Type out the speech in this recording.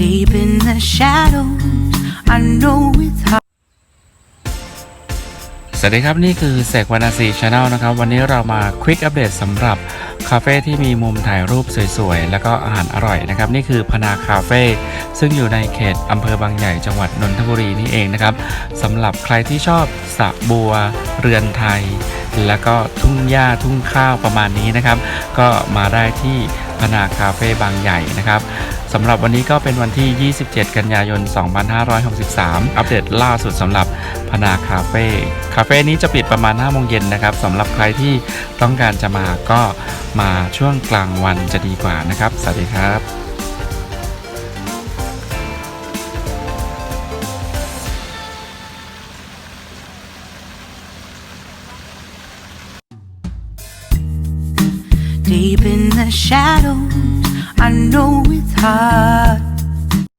Deep in the shadows, I know it's hard. สวัสดีครับ นี่คือเสกวรรณสีชาแนลนะครับ วันนี้เรามาควิกอัปเดตสำหรับ คาเฟ่ที่มีมุมถ่ายรูปสวยๆ แล้วก็อาหารอร่อยนะครับ นี่คือพนาคาเฟ่ซึ่งอยู่ในเขตอำเภอบางใหญ่จังหวัดนนทบุรีนี่เองนะครับสำหรับใครที่ชอบสระบัว เรือนไทย แล้วก็ทุ่งหญ้าทุ่งข้าวประมาณนี้นะครับ ก็มาได้ที่ พนาคาเฟ่บางใหญ่นะครับสำหรับวันนี้ก็เป็นวันที่ 27 กันยายน 2563 อัปเดตล่าสุดสำหรับพนาคาเฟ่คาเฟ่นี้จะปิดประมาณ5โมงเย็นนะครับสำหรับใครที่ต้องการจะมาก็มาช่วงกลางวันจะดีกว่านะครับ สวัสดีครับ Deep in the shadows, I know it's hard.